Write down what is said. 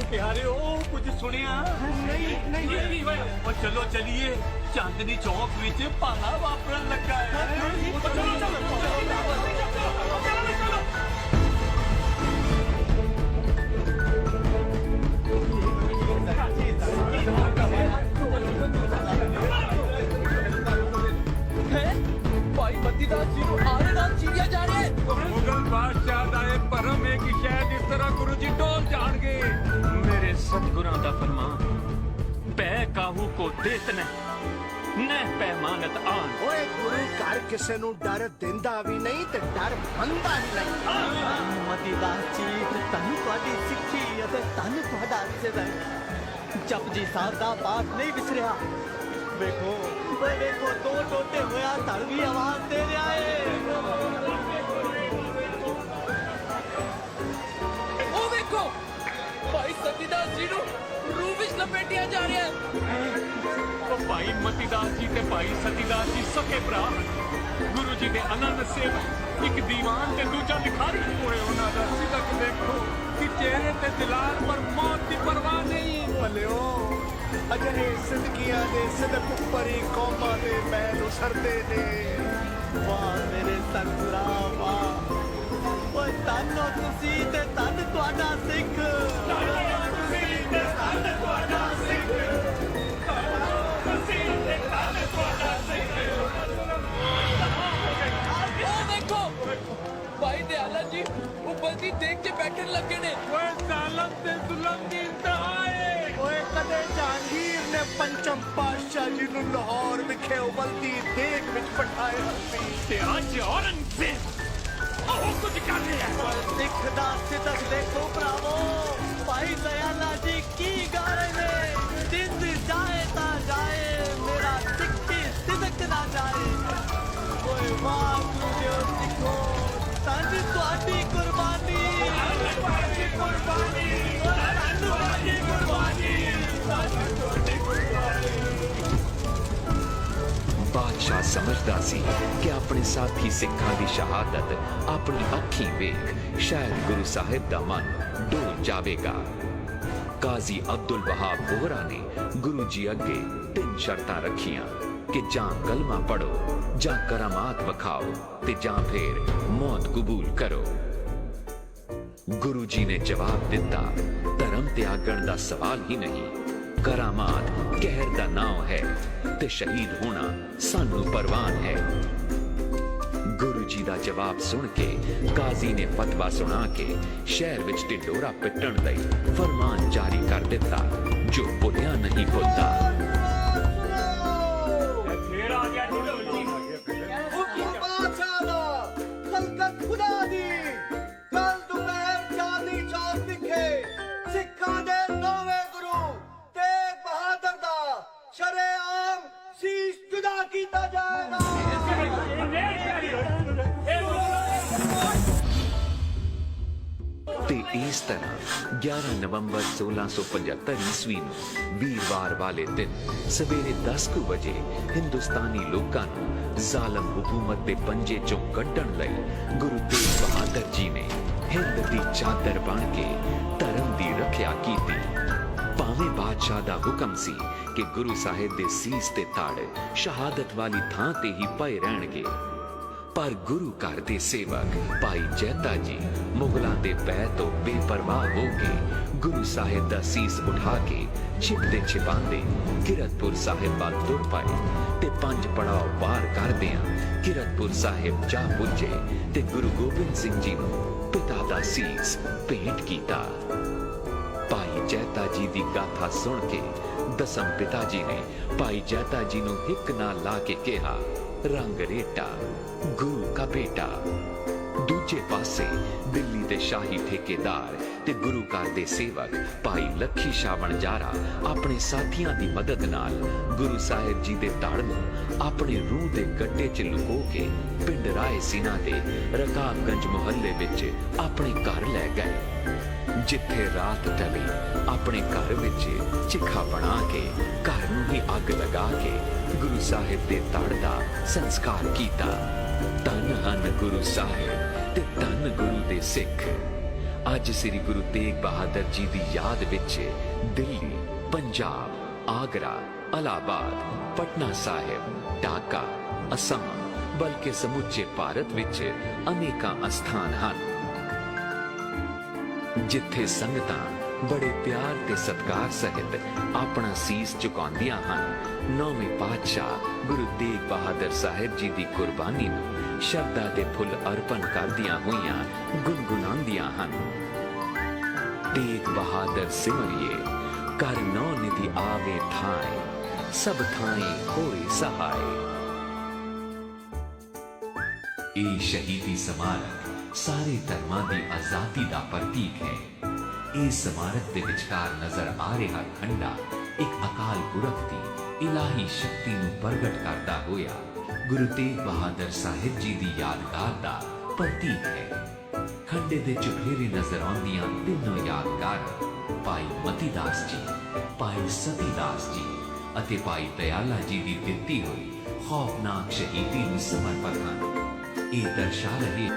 ਨੂੰ ਪਿਆਰੇ ਉਹ ਕੁਝ ਸੁਣਿਆ ਨਹੀਂ ਨਹੀਂ ਨਹੀਂ ਹੋਇਆ ਉਹ ਚਲੋ ਚਲੀਏ ਚਾਂਦਨੀ ਚੌਕ ਵਿੱਚ ਭਾਲਾ ਵਾਪਰਨ ਲੱਗਾ ਹੈ ਉਹ ਚਲੋ ਚਲੋ ਹੈ ਭਾਈ ਮਤੀਦਾਸ ਜੀ ਨੂੰ ਆਰੇ ਨਾਲ ਚੀਰਿਆ ਜਾ ਰਿਹਾ ਹੈ ਮੁਗਲ ਬਾਦਸ਼ਾਹ ਦਾ ਇਹ ਭਰਮ ਹੈ ਕਿ ਸ਼ਾਇਦ ਕਾਹੂ ਕੋ ਦੇਤ ਨ ਨਹਿ ਪੈਮਾਨਤ ਆਨ। ਓਏ ਗੁਰੂ ਘਰ ਕਿਸੇ ਨੂੰ ਡਰ ਦਿੰਦਾ ਵੀ ਨਹੀਂ ਤੇ ਡਰ ਮੰਨਦਾ ਵੀ ਨਹੀਂ। ਮਤੀਦਾਸ ਜੀ ਤਨ ਤੁਹਾਡੀ ਸਿੱਖੀ ਅਤੇ ਤਨ ਤੁਹਾਡਾ ਸੇਵਕ ਜਪਜੀ ਸਾਹਿਬ ਦਾ ਪਾਠ ਨਹੀਂ ਵਿਸਰਿਆ। ਵੇਖੋ ਓਏ ਵੇਖੋ ਦੋ ਟੋਟੇ ਹੋਇਆ ਧੜ ਵੀ ਆਵਾਜ਼ ਦੇ ਰਿਹਾ ਏ। ਉਹ ਵੇਖੋ ਭਾਈ ਸਤੀਦਾਸ ਜੀ ਨੂੰ ਲਪੇਟਿਆ ਜਾ ਰਿਹਾ ਹੈ। ਉਹ ਭਾਈ ਮਤੀਦਾਸ ਜੀ ਤੇ ਭਾਈ ਸਤੀਦਾਸ ਜੀ ਸਕੇ ਭਰਾ। ਗੁਰੂ ਜੀ ਦੇ ਅਨੰਦ ਸੇਵਕ ਇੱਕ ਦੀਵਾਨ ਤੇ ਦੂਜਾ ਲਿਖਾਰੀ ਓਏ ਉਹਨਾਂ ਦਾ ਸਿਦਕ ਦੇਖੋ ਕਿ ਚਿਹਰੇ ਤੇ ਦਿਲਾਰ ਪਰ ਮੌਤ ਦੀ ਪਰਵਾਹ ਨਹੀਂ ਭਲਿਓ। ਅਜਿਹੇ ਸਿੱਧਕੀਆਂ ਦੇ ਸਿਦਕ ਉੱਪਰ ਹੀ ਕੌਮਾਂ ਦੇ ਮੈਲ ਉਸਰਦੇ ਨੇ। ਵਾਹ ਮੇਰੇ ਸਤਿਗੁਰਾ ਵਾਹ। ਓਏ ਤਾਨੋ ਤੁਸੀਂ ਤੇ ਤਨ ਤੁਹਾਡਾ ਸਿੱਖ। ਉੱਪਰ ਦੀ ਦੇਖ ਕੇ ਬੈਠਣ ਲੱਗੇ ਨੇ। ਓਏ ਜ਼ਾਲਮ ਤੇ ਜ਼ੁਲਮ ਦੀ ਇੰਤਹਾ ਏ ਓਏ ਕਦੇ ਜਹਾਂਗੀਰ ਨੇ ਪੰਚਮ ਪਾਤਸ਼ਾਹ ਜੀ ਨੂੰ ਲਾਹੌਰ ਵਿਖੇ ਉਬਲਦੀ ਦੇਗ ਵਿੱਚ ਪਠਾਇਆ ਸੀ ਤੇ ਅੱਜ ਔਰੰਗਜ਼ੇਬ ਉਹ ਕੁਝ ਕਰ ਰਿਹਾ ਹੈ ਸਿੱਖ ਦਾ ਸਿੱਧਕ ਦੇਖੋ ਭਰਾਵੋ ਭਾਈ ਦਇਆਲਾ ਜੀ ਕੀ ਗਾ ਰਹੇ? ਨੇ ਸਮਝਦਾ ਸੀ ਕਿ ਆਪਣੇ ਸਾਥੀ ਸਿੱਖਾਂ ਦੀ ਸ਼ਹਾਦਤ ਆਪਣੀ ਅੱਖੀਂ ਵੇਖ ਸ਼ਾਇਦ ਗੁਰੂ ਸਾਹਿਬ ਦਾ ਮਨ ਡੋਲ ਜਾਵੇਗਾ। ਕਾਜ਼ੀ ਅਬਦੁਲ ਵਹਾਬ ਬੋਹਰਾ ਨੇ ਗੁਰੂ ਜੀ ਅੱਗੇ ਤਿੰਨ ਸ਼ਰਤਾਂ ਰੱਖੀਆਂ ਕਿ ਜਾਂ ਕਲਮਾ ਪੜੋ ਜਾਂ ਕਰਾਮਾਤ ਵਿਖਾਓ ਤੇ ਜਾਂ ਫਿਰ ਮੌਤ ਕਬੂਲ ਕਰੋ। ਗੁਰੂ ਜੀ ਨੇ ਜਵਾਬ ਦਿੱਤਾ, ਧਰਮ ਤਿਆਗਣ ਦਾ ਸਵਾਲ ਹੀ ਨਹੀਂ। ਕਰਾਮਾਤ, ਕਹਿਰ ਦਾ ਨਾਮ ਹੈ ਤੇ ਸ਼ਹੀਦ ਹੋਣਾ ਸਾਨੂੰ ਪਰਵਾਨ ਹੈ। ਗੁਰੂ ਜੀ ਦਾ ਜਵਾਬ ਸੁਣ ਕੇ, ਕਾਜ਼ੀ ਨੇ ਫਤਵਾ ਸੁਣਾ ਕੇ, ਸ਼ਹਿਰ ਵਿੱਚ ਢਿੰਡੋਰਾ ਪਿੱਟਣ ਲਈ ਫਰਮਾਨ ਜਾਰੀ ਕਰ ਦਿੱਤਾ, ਜੋ ਭੁੱਲਿਆ ਨਹੀਂ ਭੁੱਲਦਾ 30 ਤਨ 11 ਨਵੰਬਰ 1675 ਈਸਵੀ ਨੂੰ ਵੀਰਵਾਰ ਵਾਲੇ ਦਿਨ ਸਵੇਰੇ 10:00 ਵਜੇ ਹਿੰਦੁਸਤਾਨੀ ਲੋਕਾਂ ਨੂੰ ਜ਼ਾਲਮ ਹਕੂਮਤ ਦੇ ਪੰਜੇ ਚੋਂ ਕੱਢਣ ਲਈ ਗੁਰੂ ਤੇਗ ਬਹਾਦਰ ਜੀ ਨੇ ਹਿੰਦ ਦੀ ਚਾਦਰ ਬਣ ਕੇ ਧਰਮ ਦੀ ਰੱਖਿਆ ਕੀਤੀ। ਭਾਵੇਂ ਬਾਦਸ਼ਾਹ ਦਾ ਹੁਕਮ ਸੀ ਕਿ ਗੁਰੂ ਸਾਹਿਬ ਦੇ ਸੀਸ ਤੇ ਤਾੜ ਸ਼ਹਾਦਤ ਵਾਲੀ ਥਾਂ ਤੇ ਹੀ ਪਏ ਰਹਿਣਗੇ ਪਰ ਗੁਰੂ ਘਰ ਦੇ ਸੇਵਕ ਭਾਈ ਜੈਤਾ ਜੀ ਮੁਗਲਾਂ ਦੇ ਪੈ ਤੋਂ ਬੇਪਰਵਾਹ ਹੋ ਕੇ ਗੁਰੂ ਸਾਹਿਬ ਦਾ ਸੀਸ ਉਠਾ ਕੇ ਛਿਪਦੇ ਛਿਪਾਉਂਦੇ ਕਿਰਤਪੁਰ ਸਾਹਿਬ ਵੱਲ ਤੁਰ ਪਏ ਤੇ ਪੰਜ ਪੜਾਅ ਪਾਰ ਕਰਦਿਆਂ ਕਿਰਤਪੁਰ ਸਾਹਿਬ ਜਾ ਪੁੱਜੇ ਤੇ ਗੁਰੂ ਗੋਬਿੰਦ ਸਿੰਘ ਜੀ ਨੂੰ ਪਿਤਾ ਦਾ ਸੀਸ ਭੇਟ ਕੀਤਾ। ਭਾਈ ਜੈਤਾ ਜੀ ਦੀ ਗਾਥਾ ਸੁਣ ਕੇ ਦਸਮ ਪਿਤਾ ਜੀ ਨੇ ਭਾਈ ਜੈਤਾ ਜੀ ਨੂੰ ਹਿੱਕ ਨਾਲ ਲਾ ਕੇ ਕਿਹਾ ਰੰਗ ਰੇਟਾ ਗੁਰੂ ਕਾ ਬੇਟਾ। ਦੂਜੇ ਪਾਸੇ ਦਿੱਲੀ ਦੇ ਸ਼ਾਹੀ ਠੇਕੇਦਾਰ ਤੇ ਗੁਰੂ ਘਰ ਦੇ ਸੇਵਕ ਭਾਈ ਲੱਖੀ ਸ਼ਾਹ ਵਣਜਾਰਾ ਆਪਣੇ ਸਾਥੀਆਂ ਦੀ ਮਦਦ ਨਾਲ ਗੁਰੂ ਸਾਹਿਬ ਜੀ ਦੇ ਧੜ ਨੂੰ ਆਪਣੇ ਰੂਹ ਦੇ ਗੱਡੇ 'ਚ ਲੁਕੋ ਕੇ ਪਿੰਡ ਰਾਏ ਸਿਨਾ ਦੇ ਰਕਾਬਗੰਜ ਮੁਹੱਲੇ ਵਿੱਚ ਆਪਣੇ ਘਰ ਲੈ ਗਏ। ਜਿੱਥੇ ਰਾਤ ਟਲੀ, ਆਪਣੇ ਘਰ ਵਿੱਚ ਚਿਖਾ ਬਣਾ ਕੇ, ਘਰ ਨੂੰ ਹੀ ਅੱਗ ਲਗਾ ਕੇ, ਗੁਰੂ ਸਾਹਿਬ ਦੇ ਤੜ ਦਾ ਸੰਸਕਾਰ ਕੀਤਾ। ਤਨ ਹਨ ਗੁਰੂ ਸਾਹਿਬ ਤੇ ਤਨ ਗੁਰੂ ਦੇ ਸਿੱਖ। ਅੱਜ ਸ੍ਰੀ ਗੁਰੂ ਤੇਗ ਬਹਾਦਰ ਜੀ ਦੀ ਯਾਦ ਵਿੱਚ ਦਿੱਲੀ, ਪੰਜਾਬ, ਆਗਰਾ, ਅਲਾਹਾਬਾਦ, ਪਟਨਾ ਸਾਹਿਬ, ਢਾਕਾ, ਅਸਮ, ਬਲਕਿ ਸਮੁੱਚੇ ਭਾਰਤ ਵਿੱਚ ਅਨੇਕਾਂ ਅਸਥਾਨ ਹਨ। ਜਿੱਥੇ ਸੰਗਤਾਂ ਬੜੇ ਪਿਆਰ ਤੇ ਸਤਿਕਾਰ ਸਹਿਤ ਆਪਣਾ ਸੀਸ ਝੁਕਾਉਂਦੀਆਂ ਹਨ, ਨੌਵੇਂ ਪਾਤਸ਼ਾਹ ਗੁਰੂ ਤੇਗ ਬਹਾਦਰ ਸਾਹਿਬ ਜੀ ਦੀ ਕੁਰਬਾਨੀ ਨੂੰ ਸ਼ਰਧਾ ਦੇ ਫੁੱਲ ਅਰਪਣ ਕਰਦੀਆਂ ਹੋਈਆਂ ਗੁੰਗੁਣਾਉਂਦੀਆਂ ਹਨ। ਤੇਗ ਬਹਾਦਰ ਸਿਮਰਿਏ ਕਰ ਨੌ ਨਿਧੀ ਆਵੇ ਥਾਏ, ਸਭ ਥਾਏ ਹੋਏ ਸਹਾਏ। ਇਹ ਸ਼ਹੀਦੀ ਸਮਾਰਕ ਸਾਰੇ ਧਰਮਾਂ ਦੀ ਆਜ਼ਾਦੀ ਦਾ ਪ੍ਰਤੀਕ ਹੈ। ਇਹ ਸਮਾਰਕ ਦੇ ਵਿਚਕਾਰ ਨਜ਼ਰ ਆ ਰਿਹਾ ਖੰਡਾ ਇੱਕ ਅਕਾਲ ਪੁਰਖ ਦੀ ਇਲਾਹੀ ਸ਼ਕਤੀ ਨੂੰ ਪ੍ਰਗਟ ਕਰਦਾ ਹੋਇਆ ਗੁਰੂ ਤੇਗ ਬਹਾਦਰ ਸਾਹਿਬ ਜੀ ਦੀ ਯਾਦਗਾਰ ਦਾ ਪ੍ਰਤੀਕ ਹੈ। ਖੰਡੇ ਦੇ ਚੁਫੇਰੇ ਨਜ਼ਰ ਆਉਂਦੀਆਂ ਤਿੰਨੋਂ ਯਾਦਗਾਰ, ਭਾਈ ਮਤੀਦਾਸ ਜੀ, ਭਾਈ ਸਤੀਦਾਸ ਜੀ ਅਤੇ ਭਾਈ ਦਇਆਲਾ ਜੀ ਦੀ ਦਿੱਤੀ ਹੋਈ ਖੌਫਨਾਕ ਸ਼ਹੀਦੀ ਨੂੰ ਸਮਰਪਿਤ ਹਨ। ਇਹ ਦਰਸਾ ਰਹੇ